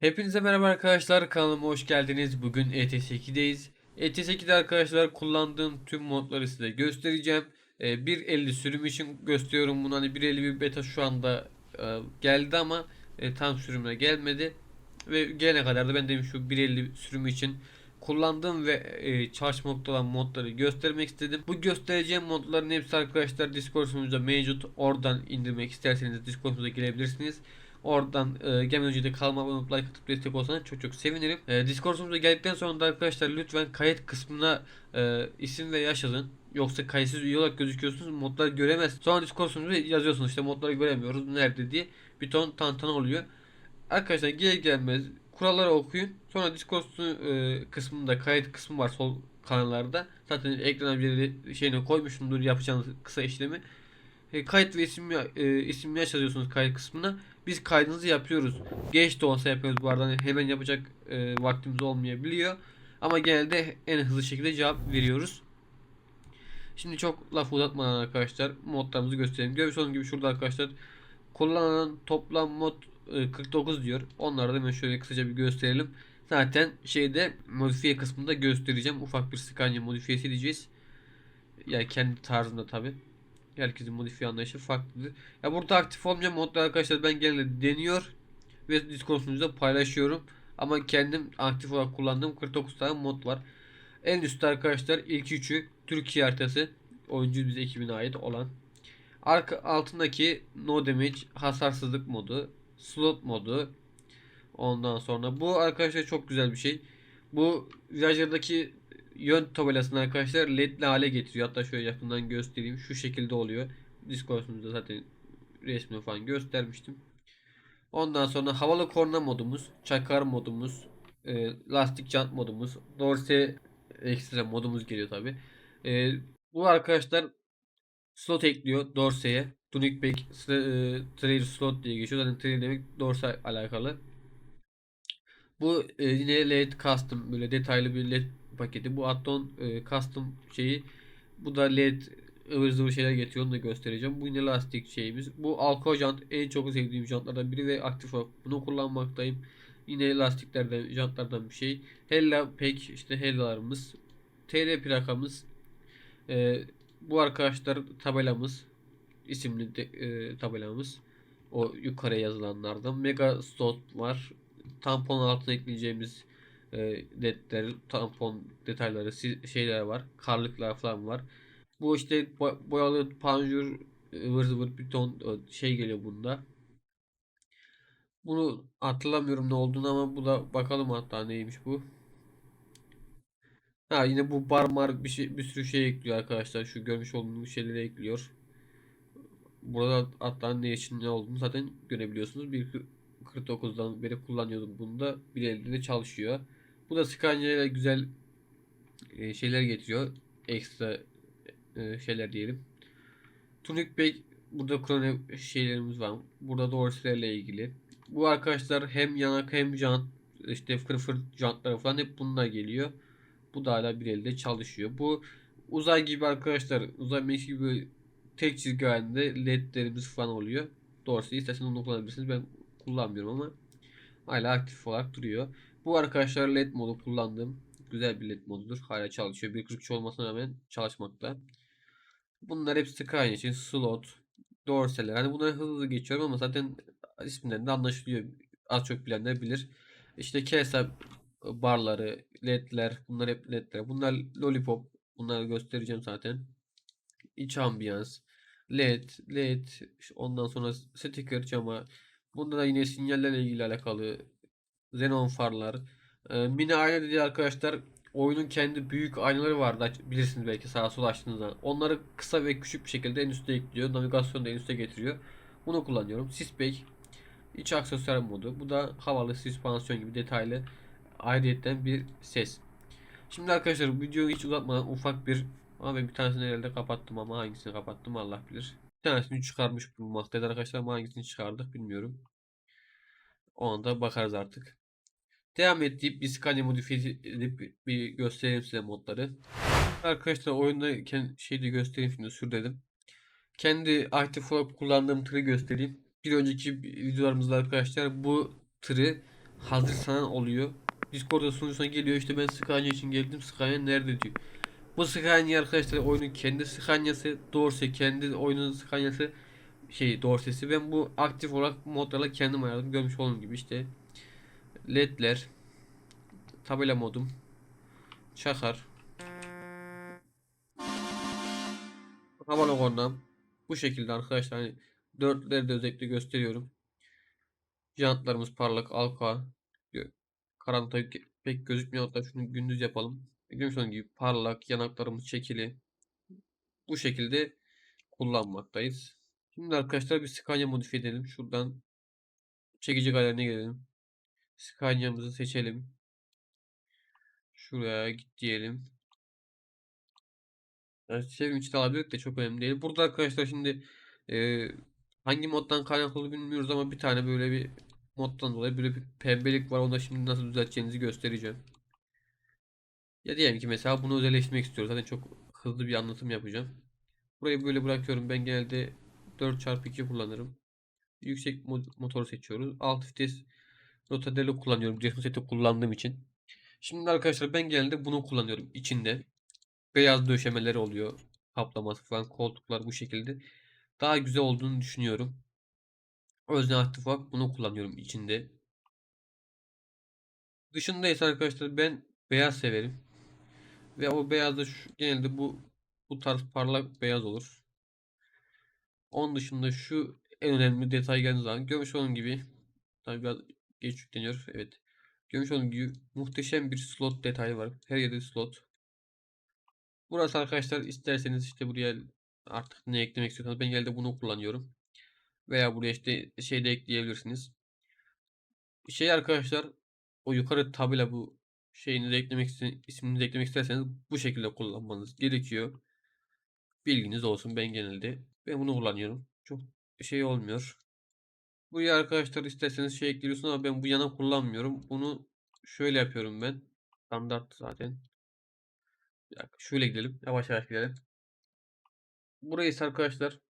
Hepinize merhaba arkadaşlar kanalıma hoş geldiniz. Bugün ETS2'deyiz. ETS2'de arkadaşlar kullandığım tüm modları size göstereceğim. Ee, 1.50 sürüm için gösteriyorum bunu. Hani 1.50 bir beta şu anda e, geldi ama e, tam sürümüne gelmedi. Ve gelene kadar da ben dedim şu 1.50 sürümü için kullandığım ve e, çalışmakta olan modları göstermek istedim. Bu göstereceğim modların hepsi arkadaşlar Discord'umuzda mevcut. Oradan indirmek isterseniz Discord'umuza girebilirsiniz. Oradan e, gelmeden önce de kalma abone olup like atıp destek olsanız çok çok sevinirim. E, Discord'umuza geldikten sonra da arkadaşlar lütfen kayıt kısmına e, isim ve yaş yazın. Yoksa kayıtsız üye olarak gözüküyorsunuz. Modları göremez. Sonra Discord'umuza yazıyorsunuz işte modları göremiyoruz nerede diye. Bir ton tantana oluyor. Arkadaşlar gelir gelmez kuralları okuyun. Sonra Discord e, kısmında kayıt kısmı var sol kanallarda. Zaten ekrana bir şeyini koymuşumdur yapacağınız kısa işlemi. E, kayıt ve isim e, isim yaş yazıyorsunuz kayıt kısmına. Biz kaydınızı yapıyoruz. Geç de olsa yapıyoruz bu arada. Hani hemen yapacak e, vaktimiz olmayabiliyor. Ama genelde en hızlı şekilde cevap veriyoruz. Şimdi çok laf uzatmadan arkadaşlar modlarımızı gösterelim. Görmüş olduğunuz gibi şurada arkadaşlar kullanılan toplam mod e, 49 diyor. Onları da hemen şöyle kısaca bir gösterelim. Zaten şeyde modifiye kısmında göstereceğim. Ufak bir Scania modifiyesi diyeceğiz. Yani kendi tarzında tabi. Herkesin modifiye anlayışı farklıdır. Ya burada aktif olmayan modlar arkadaşlar ben genelde deniyor ve Discord'umuzda paylaşıyorum. Ama kendim aktif olarak kullandığım 49 tane mod var. En üstte arkadaşlar ilk üçü Türkiye haritası. Oyuncu biz ekibine ait olan. Arka altındaki no damage hasarsızlık modu, slot modu. Ondan sonra bu arkadaşlar çok güzel bir şey. Bu virajlardaki yön tabelasını arkadaşlar ledli hale getiriyor. Hatta şöyle yakından göstereyim. Şu şekilde oluyor. Discord'umuzda zaten resmini falan göstermiştim. Ondan sonra havalı korna modumuz, çakar modumuz, e, lastik jant modumuz, dorse ekstra modumuz geliyor tabi. E, bu arkadaşlar slot ekliyor dorseye. Tunic back e, trail slot diye geçiyor. Zaten trail demek dorse alakalı. Bu e, yine LED custom böyle detaylı bir LED paketi. Bu addon e, custom şeyi. Bu da LED ıvır zıvır şeyler getiriyor. Onu da göstereceğim. Bu yine lastik şeyimiz. Bu Alco jant en çok sevdiğim jantlardan biri ve aktif olarak bunu kullanmaktayım. Yine lastiklerden, jantlardan bir şey. Hella pek işte Hella'larımız. TR plakamız. E, bu arkadaşlar tabelamız. isimli de, e, tabelamız. O yukarıya yazılanlardan. Mega slot var. Tampon altına ekleyeceğimiz e, tampon detayları, şeyler var. Karlıklar falan var. Bu işte bo- boyalı panjur ıvır zıvır bir ton e, şey geliyor bunda. Bunu hatırlamıyorum ne olduğunu ama bu da bakalım hatta neymiş bu. Ha yine bu bar mar bir şey bir sürü şey ekliyor arkadaşlar. Şu görmüş olduğunuz şeyleri ekliyor. Burada hatta ne için ne olduğunu zaten görebiliyorsunuz. 1.49'dan beri kullanıyordum bunu da. Bir elde de çalışıyor. Bu da ile güzel e, şeyler getiriyor. Ekstra e, şeyler diyelim. Tunik Bey burada krone şeylerimiz var. Burada dorsilerle ilgili. Bu arkadaşlar hem yanak hem jant işte fırfır jantları falan hep bununla geliyor. Bu da hala bir elde çalışıyor. Bu uzay gibi arkadaşlar uzay mekiği gibi tek çizgi halinde ledlerimiz falan oluyor. Doğrusu isterseniz onu kullanabilirsiniz. Ben kullanmıyorum ama hala aktif olarak duruyor. Bu arkadaşlar led modu kullandığım güzel bir led modudur. Hala çalışıyor. 1.43 olmasına rağmen çalışmakta. Bunlar hepsi kaynağı için slot, dorseler. Hani bunları hızlı hızlı geçiyorum ama zaten isminden de anlaşılıyor. Az çok bilenler bilir. İşte KSA barları, ledler, bunlar hep ledler. Bunlar lollipop. Bunları göstereceğim zaten. İç ambiyans, led, led, ondan sonra sticker cama. Bunda da yine sinyallerle ilgili alakalı xenon farlar. Ee, mini ayna dedi arkadaşlar oyunun kendi büyük aynaları vardı bilirsiniz belki sağa sola açtığınızda. Onları kısa ve küçük bir şekilde en üste ekliyor. Navigasyonu da en üste getiriyor. Bunu kullanıyorum. Sispack iç aksesuar modu. Bu da havalı süspansiyon gibi detaylı ayrıyetten bir ses. Şimdi arkadaşlar videoyu hiç uzatmadan ufak bir ama ben bir tanesini herhalde kapattım ama hangisini kapattım Allah bilir. Bir tanesini çıkarmış bulunmaktaydı arkadaşlar ama hangisini çıkardık bilmiyorum. Ona da bakarız artık. Devam edip bir Scania modifiye edip bir göstereyim size modları. Arkadaşlar oyunda kend- şeyi göstereyim şimdi sür dedim. Kendi aktif olarak kullandığım tırı göstereyim. Bir önceki videolarımızda arkadaşlar bu tırı hazır sanan oluyor. Discord'da sunucusuna geliyor işte ben Scania için geldim. Scania nerede diyor. Bu Scania arkadaşlar oyunun kendi Scania'sı. Dorse kendi oyunun Scania'sı şey Dorse'si. Ben bu aktif olarak modlarla kendim ayarladım. Görmüş olduğunuz gibi işte ledler tabela modum çakar hava logondan bu şekilde arkadaşlar hani dörtleri de özellikle gösteriyorum. Jantlarımız parlak alfa Gö- karanlıkta pek gözükmüyor hatta şunu gündüz yapalım. Görmüş olduğunuz gibi parlak yanaklarımız çekili. Bu şekilde kullanmaktayız. Şimdi arkadaşlar bir Scania modifiye edelim. Şuradan çekici galeriine gelelim. Scania'mızı seçelim. Şuraya git diyelim. Yani çevrim içi de de çok önemli değil. Burada arkadaşlar şimdi e, hangi moddan kaynaklı bilmiyoruz ama bir tane böyle bir moddan dolayı böyle bir pembelik var. Onu da şimdi nasıl düzelteceğinizi göstereceğim. Ya diyelim ki mesela bunu özelleştirmek istiyoruz. Zaten çok hızlı bir anlatım yapacağım. Burayı böyle bırakıyorum. Ben genelde 4x2 kullanırım. Yüksek motor seçiyoruz. Alt vites Rotadelo kullanıyorum. Direksiyon seti kullandığım için. Şimdi arkadaşlar ben genelde bunu kullanıyorum içinde. Beyaz döşemeleri oluyor. Kaplaması falan koltuklar bu şekilde. Daha güzel olduğunu düşünüyorum. Yüzden aktif olarak bunu kullanıyorum içinde. Dışında ise arkadaşlar ben beyaz severim. Ve o beyaz da şu, genelde bu bu tarz parlak beyaz olur. Onun dışında şu en önemli detay geldiği zaman görmüş olduğunuz gibi tabii biraz geç yükleniyor. Evet. Görmüş olduğunuz gibi muhteşem bir slot detayı var. Her yerde slot. Burası arkadaşlar isterseniz işte buraya artık ne eklemek istiyorsanız ben genelde bunu kullanıyorum. Veya buraya işte şey de ekleyebilirsiniz. Şey arkadaşlar o yukarı tabela bu şeyini de eklemek ismini de eklemek isterseniz bu şekilde kullanmanız gerekiyor. Bilginiz olsun ben genelde ben bunu kullanıyorum. Çok şey olmuyor. Buraya arkadaşlar isterseniz şey ekliyorsunuz ama ben bu yana kullanmıyorum. Bunu şöyle yapıyorum ben. Standart zaten. Şöyle gidelim. Yavaş yavaş gidelim. Burayı ise arkadaşlar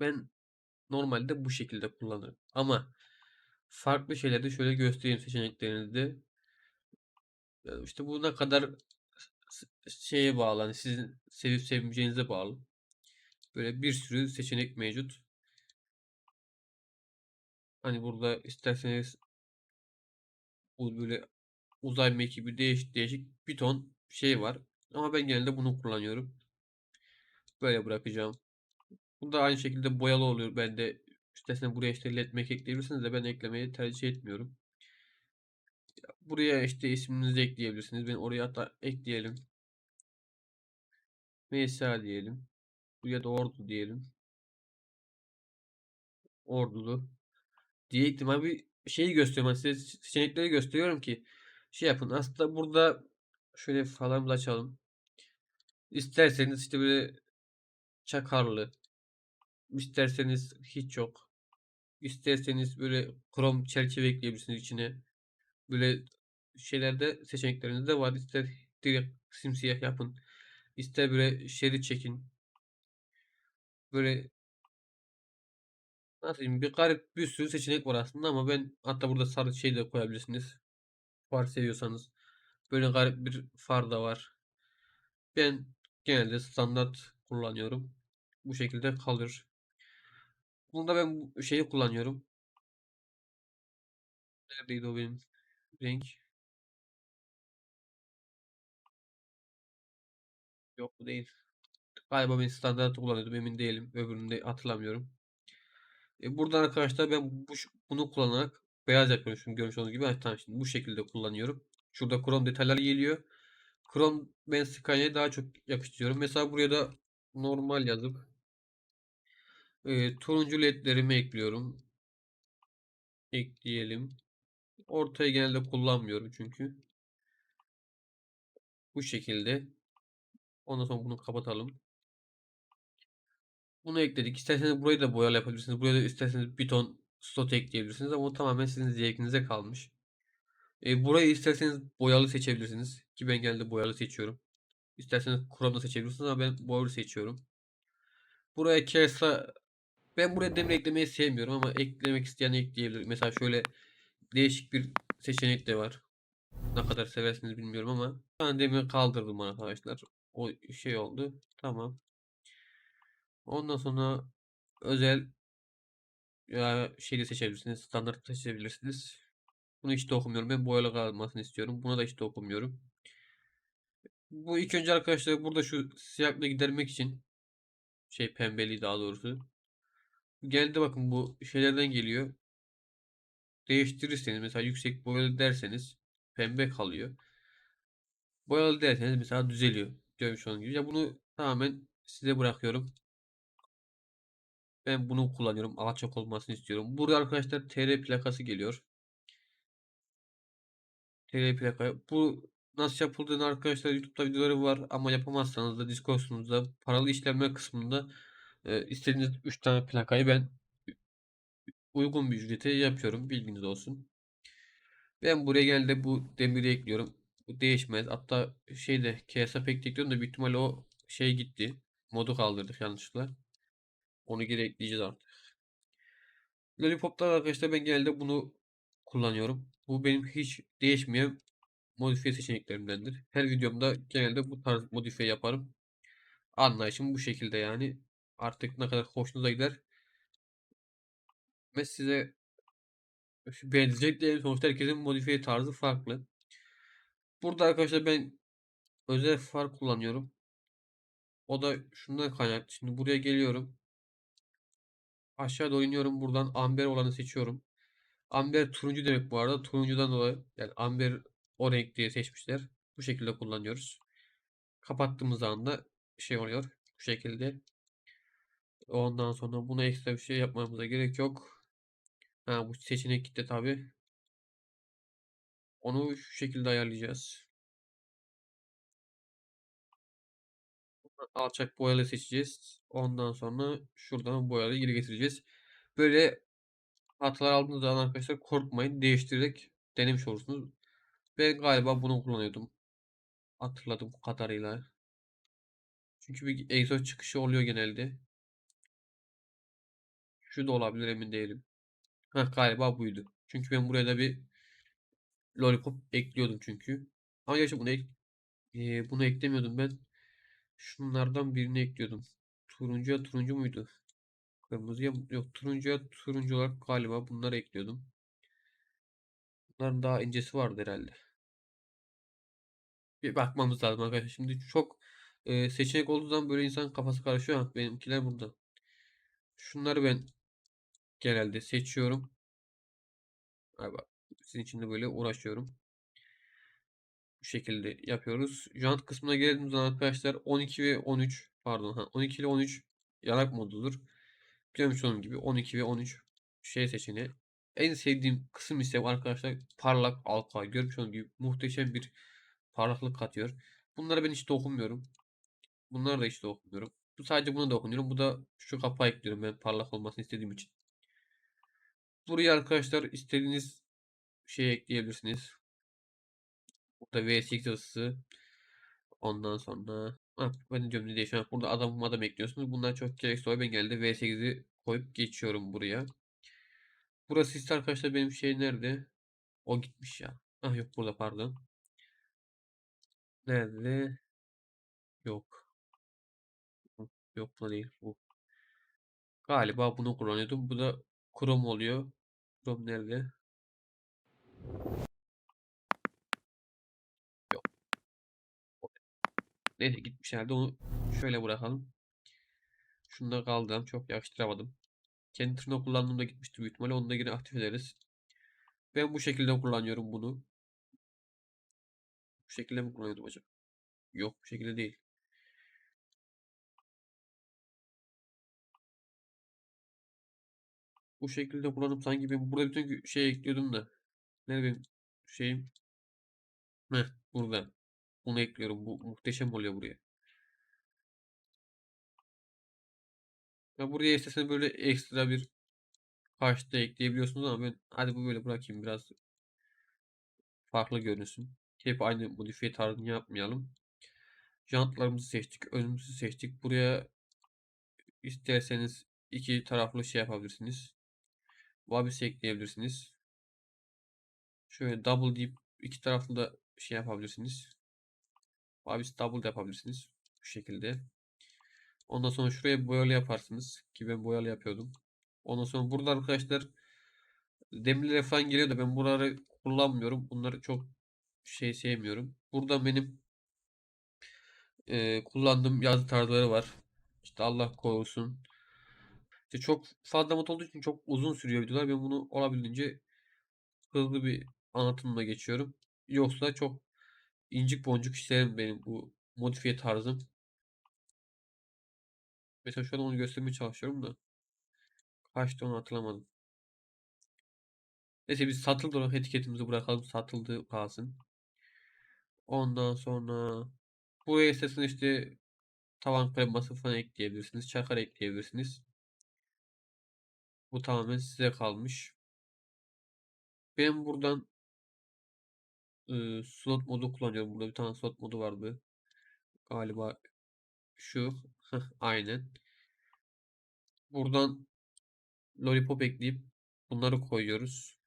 ben normalde bu şekilde kullanırım. Ama farklı şeylerde şöyle göstereyim seçeneklerinizde. İşte bu ne kadar şeye bağlı. Hani sizin sevip sevmeyeceğinize bağlı. Böyle bir sürü seçenek mevcut. Hani burada isterseniz bu böyle uzay mekiği değişik değişik bir ton şey var. Ama ben genelde bunu kullanıyorum. Böyle bırakacağım. Bu da aynı şekilde boyalı oluyor. Ben de isterseniz buraya işte led make ekleyebilirsiniz de ben eklemeyi tercih etmiyorum. Buraya işte isminizi ekleyebilirsiniz. Ben oraya hatta ekleyelim. MSA diyelim. Buraya da ordu diyelim. Ordulu. Diyecektim abi şeyi gösteriyorum. Hani size seçenekleri gösteriyorum ki şey yapın. Aslında burada şöyle falan açalım. İsterseniz işte böyle çakarlı. isterseniz hiç yok. İsterseniz böyle krom çerçeve ekleyebilirsiniz içine. Böyle şeylerde seçenekleriniz de var. İster direkt simsiyah yapın. İster böyle şerit çekin. Böyle nasıl diyeyim bir garip bir sürü seçenek var aslında ama ben hatta burada sarı şey de koyabilirsiniz. Far seviyorsanız. Böyle garip bir far da var. Ben genelde standart kullanıyorum. Bu şekilde kalır. Bunda ben bu şeyi kullanıyorum. Neredeydi o benim renk? Yok bu değil. Galiba ben standart kullanıyordum emin değilim. Öbürünü de hatırlamıyorum. E buradan arkadaşlar ben bu, bunu kullanarak beyaz. Şimdi görmüş olduğunuz gibi. Ha, tamam şimdi bu şekilde kullanıyorum. Şurada krom detaylar geliyor. Krom ben Scania'ya daha çok yakıştırıyorum. Mesela buraya da normal yazıp e, turuncu ledlerimi ekliyorum. Ekleyelim. Ortayı genelde kullanmıyorum çünkü. Bu şekilde. Ondan sonra bunu kapatalım. Bunu ekledik. İsterseniz burayı da boyalı yapabilirsiniz. Buraya da isterseniz bir ton slot ekleyebilirsiniz ama o tamamen sizin zevkinize kalmış. E, burayı isterseniz boyalı seçebilirsiniz. Ki ben genelde boyalı seçiyorum. İsterseniz kromda seçebilirsiniz ama ben boyalı seçiyorum. Buraya kesa ben buraya demir eklemeyi sevmiyorum ama eklemek isteyen ekleyebilir. Mesela şöyle değişik bir seçenek de var. Ne kadar seversiniz bilmiyorum ama ben demin kaldırdım arkadaşlar. O şey oldu. Tamam. Ondan sonra özel ya şeyi seçebilirsiniz. Standart seçebilirsiniz. Bunu hiç de okumuyorum. Ben boyalı kalmasını istiyorum. Buna da hiç de okumuyorum. Bu ilk önce arkadaşlar burada şu siyahlığı gidermek için şey pembeliği daha doğrusu. Geldi bakın bu şeylerden geliyor. Değiştirirseniz mesela yüksek boyalı derseniz pembe kalıyor. Boyalı derseniz mesela düzeliyor. Görmüş olduğunuz gibi. Ya bunu tamamen size bırakıyorum. Ben bunu kullanıyorum. Alçak olmasını istiyorum. Burada arkadaşlar TR plakası geliyor. TR plaka. Bu nasıl yapıldığını arkadaşlar YouTube'da videoları var ama yapamazsanız da Discord'unuzda paralı işlemler kısmında e, istediğiniz 3 tane plakayı ben uygun bir ücrete yapıyorum. Bilginiz olsun. Ben buraya geldi bu demiri ekliyorum. Bu değişmez. Hatta şeyde KSA pek ekliyorum da büyük ihtimalle o şey gitti. Modu kaldırdık yanlışlıkla. Onu geri ekleyeceğiz artık. Lollipop'ta arkadaşlar ben genelde bunu kullanıyorum. Bu benim hiç değişmeyen modifiye seçeneklerimdendir. Her videomda genelde bu tarz modifiye yaparım. Anlayışım bu şekilde yani. Artık ne kadar hoşunuza gider. Ve size benzeyecek değil. Sonuçta herkesin modifiye tarzı farklı. Burada arkadaşlar ben özel far kullanıyorum. O da şundan kaynaklı. Şimdi buraya geliyorum. Aşağı doğru iniyorum. Buradan amber olanı seçiyorum. Amber turuncu demek bu arada. Turuncudan dolayı yani amber o renk diye seçmişler. Bu şekilde kullanıyoruz. Kapattığımız anda şey oluyor. Bu şekilde. Ondan sonra buna ekstra bir şey yapmamıza gerek yok. Ha, bu seçenek gitti tabi. Onu şu şekilde ayarlayacağız. Alçak boyalı seçeceğiz. Ondan sonra şuradan boyalı geri getireceğiz. Böyle hatalar aldığınız zaman arkadaşlar korkmayın. Değiştirerek denemiş olursunuz. Ben galiba bunu kullanıyordum. Hatırladığım kadarıyla. Çünkü bir egzoz çıkışı oluyor genelde. Şu da olabilir emin değilim. Heh, galiba buydu. Çünkü ben buraya da bir lollipop ekliyordum çünkü. Ama gerçi bunu, ek, e, bunu eklemiyordum ben. Şunlardan birini ekliyordum. Turuncuya turuncu muydu? Kırmızıya yok turuncuya turuncu olarak galiba bunları ekliyordum. Bunların daha incesi vardı herhalde. Bir bakmamız lazım arkadaşlar. Şimdi çok e, seçenek olduğu zaman böyle insan kafası karışıyor. Benimkiler burada. Şunları ben genelde seçiyorum. Galiba sizin için de böyle uğraşıyorum. Şekilde yapıyoruz. Jant kısmına geldiğimiz zaman arkadaşlar 12 ve 13 pardon ha 12 ile 13 yanak modudur. Görmüş olduğunuz gibi 12 ve 13 şey seçeneği. En sevdiğim kısım ise arkadaşlar parlak alfa. Görmüş olduğunuz gibi muhteşem bir parlaklık katıyor. Bunları ben hiç dokunmuyorum. Bunları da hiç dokunmuyorum. Bu sadece bunu dokunuyorum. Bu da şu kapağı ekliyorum ben parlak olmasını istediğim için. Buraya arkadaşlar istediğiniz şey ekleyebilirsiniz. Burada V8 ısısı. Ondan sonra ah, ben ne değişiyor. Burada adam adam ekliyorsunuz. Bunlar çok gereksiz oluyor. Ben geldi V8'i koyup geçiyorum buraya. Burası ise arkadaşlar benim şey nerede? O gitmiş ya. Ah yok burada pardon. Nerede? Yok. Yok bu değil bu. Galiba bunu kullanıyordum. Bu da Chrome oluyor. Chrome nerede? Neyse gitmiş herhalde onu şöyle bırakalım. Şunu da kaldırdım. Çok yakıştıramadım. Kendi tırnak kullandığımda gitmişti büyük ihtimalle. Onu da yine aktif ederiz. Ben bu şekilde kullanıyorum bunu. Bu şekilde mi kullanıyordum acaba? Yok bu şekilde değil. Bu şekilde kullanıp sanki ben burada bütün şey ekliyordum da. Nerede benim şeyim? Heh, burada. Bunu ekliyorum. Bu muhteşem oluyor buraya. Ya buraya istesen böyle ekstra bir karşıda ekleyebiliyorsunuz ama ben hadi bu böyle bırakayım biraz farklı görünsün. Hep aynı modifiye tarzını yapmayalım. Jantlarımızı seçtik. Önümüzü seçtik. Buraya isterseniz iki taraflı şey yapabilirsiniz. Vabis ekleyebilirsiniz. Şöyle double deyip iki taraflı da şey yapabilirsiniz. Babis double da yapabilirsiniz. Bu şekilde. Ondan sonra şuraya boyalı yaparsınız. Ki ben boyalı yapıyordum. Ondan sonra burada arkadaşlar demirler falan geliyor da ben buraları kullanmıyorum. Bunları çok şey sevmiyorum. Burada benim e, kullandığım yazı tarzları var. İşte Allah korusun. İşte çok fazla mod olduğu için çok uzun sürüyor videolar. Ben bunu olabildiğince hızlı bir anlatımla geçiyorum. Yoksa çok incik boncuk işlerim benim bu modifiye tarzım. Mesela şu an onu göstermeye çalışıyorum da. Kaçtı onu hatırlamadım. Neyse biz satıldı olarak etiketimizi bırakalım. Satıldı kalsın. Ondan sonra buraya isterseniz işte tavan kreması falan ekleyebilirsiniz. Çakar ekleyebilirsiniz. Bu tamamen size kalmış. Ben buradan e, slot modu kullanıyorum. Burada bir tane slot modu vardı. Galiba şu. Aynen. Buradan lollipop ekleyip bunları koyuyoruz.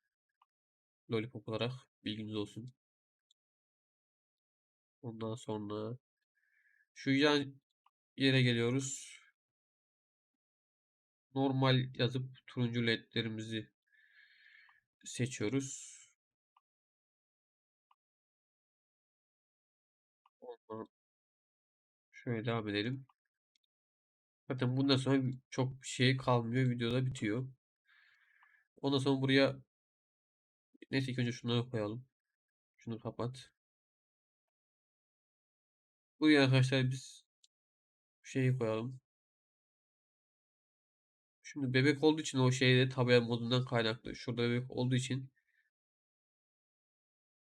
Lollipop olarak bilginiz olsun. Ondan sonra şu yan yere geliyoruz. Normal yazıp turuncu ledlerimizi seçiyoruz. Şöyle devam edelim. Zaten bundan sonra çok bir şey kalmıyor. Videoda bitiyor. Ondan sonra buraya neyse ilk önce şunları koyalım. Şunu kapat. Buraya arkadaşlar biz şeyi koyalım. Şimdi bebek olduğu için o şeyde tabela modundan kaynaklı. Şurada bebek olduğu için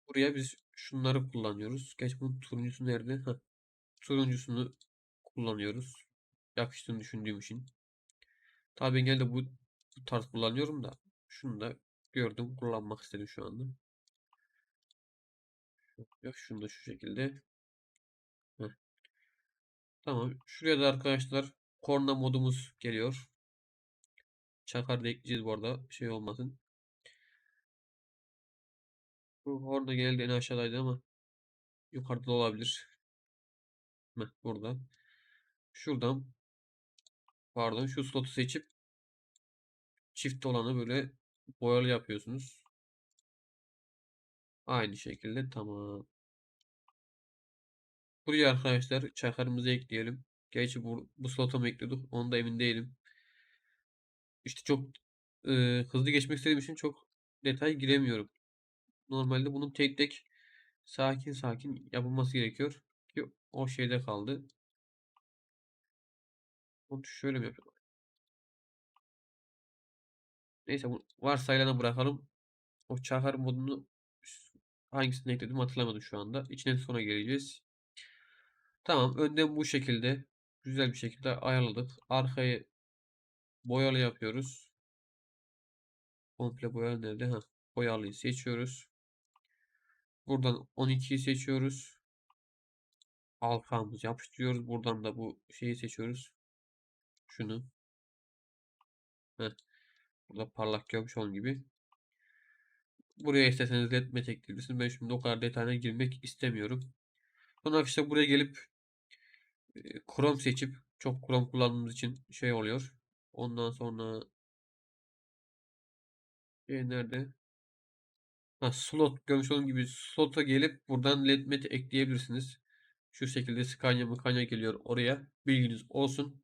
buraya biz şunları kullanıyoruz. Geç bunun turuncusu nerede? Heh. Turuncusunu kullanıyoruz. Yakıştığını düşündüğüm için. Tabii ben genelde bu, bu tarz kullanıyorum da şunu da gördüm kullanmak istedim şu anda. Yok şunu da şu şekilde. Heh. Tamam. Şuraya da arkadaşlar korna modumuz geliyor. Çakar da ekleyeceğiz bu arada. Şey olmasın. Bu orada genelde en aşağıdaydı ama yukarıda da olabilir. Heh, burada. Şuradan pardon şu slotu seçip çift olanı böyle boyalı yapıyorsunuz. Aynı şekilde tamam. Buraya arkadaşlar çakarımızı ekleyelim. Gerçi bu, bu slota mı ekliyorduk? Onu da emin değilim. İşte çok e, hızlı geçmek istediğim için çok detay giremiyorum. Normalde bunun tek tek sakin sakin yapılması gerekiyor. Ki o şeyde kaldı. Onu şöyle mi yapalım? Neyse bu varsayılana bırakalım. O çakar modunu hangisini ekledim hatırlamadım şu anda. İçine sonra geleceğiz. Tamam önden bu şekilde güzel bir şekilde ayarladık. Arkayı boyalı yapıyoruz. Komple boyalı nerede? Ha, boyalıyı seçiyoruz. Buradan 12'yi seçiyoruz. Halkamızı yapıştırıyoruz. Buradan da bu şeyi seçiyoruz. Şunu. Heh. Burada parlak görmüş olduğum gibi. Buraya isterseniz led met ekleyebilirsiniz. Ben şimdi o kadar detayına girmek istemiyorum. Sonra işte buraya gelip Chrome seçip çok Chrome kullandığımız için şey oluyor. Ondan sonra şey nerede? Ha, slot görmüş olduğum gibi slota gelip buradan led met ekleyebilirsiniz. Şu şekilde Scania Mecania geliyor oraya. Bilginiz olsun.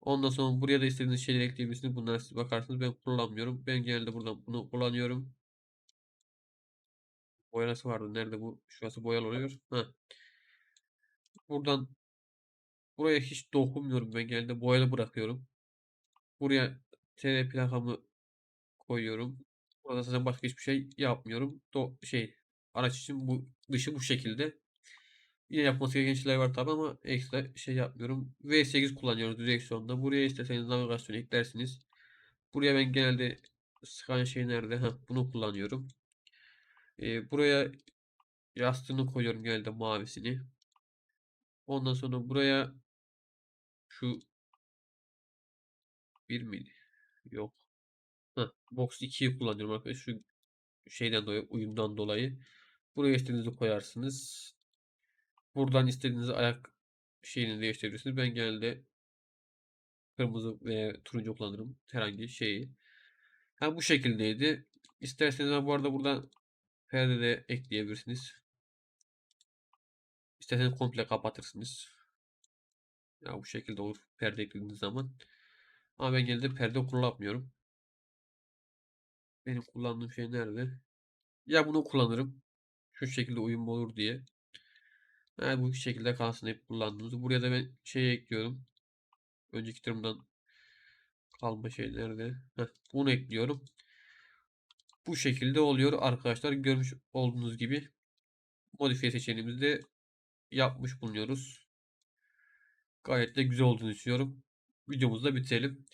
Ondan sonra buraya da istediğiniz şeyleri ekleyebilirsiniz. Bunlara siz bakarsınız. Ben kullanmıyorum. Ben genelde buradan bunu kullanıyorum. Boyası vardı. Nerede bu? Şurası boyalı oluyor. Ha. Buradan buraya hiç dokunmuyorum. Ben genelde boyalı bırakıyorum. Buraya TR plakamı koyuyorum. Burada zaten başka hiçbir şey yapmıyorum. Do şey araç için bu dışı bu şekilde. Yine yapması gereken şeyler var tabi ama ekstra şey yapmıyorum. V8 kullanıyoruz direksiyonda. Buraya isterseniz navigasyon eklersiniz. Buraya ben genelde sıkan şey nerede? Ha, bunu kullanıyorum. Ee, buraya yastığını koyuyorum genelde mavisini. Ondan sonra buraya şu bir miydi? Yok. Heh, box 2'yi kullanıyorum arkadaşlar. Şu şeyden dolayı, uyumdan dolayı. Buraya istediğinizi koyarsınız. Buradan istediğiniz ayak şeyini değiştirebilirsiniz. Ben genelde kırmızı ve turuncu kullanırım. Herhangi şeyi. Ha bu şekildeydi. İsterseniz bu arada buradan perde de ekleyebilirsiniz. İsterseniz komple kapatırsınız. Ya bu şekilde olur perde eklediğiniz zaman. Ama ben genelde perde kullanmıyorum. Benim kullandığım şey nerede? Ya bunu kullanırım. Şu şekilde uyum olur diye. Yani bu şekilde kalsın hep kullandığımız. Buraya da ben şey ekliyorum. Önceki tırımdan kalma şey nerede? Heh, bunu ekliyorum. Bu şekilde oluyor arkadaşlar. Görmüş olduğunuz gibi modifiye seçeneğimizi yapmış bulunuyoruz. Gayet de güzel olduğunu düşünüyorum. Videomuzu da bitirelim.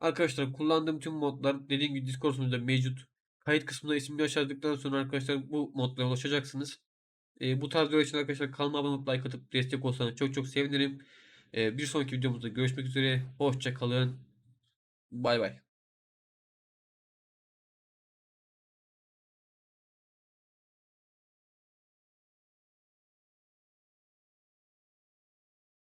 Arkadaşlar kullandığım tüm modlar dediğim gibi Discord sunucunda mevcut. Kayıt kısmında ismini aşağıladıktan sonra arkadaşlar bu modlara ulaşacaksınız. Ee, bu tarz videolar için arkadaşlar kanalıma abone olup like atıp destek olsanız çok çok sevinirim. Ee, bir sonraki videomuzda görüşmek üzere. Hoşça kalın. Bay bay.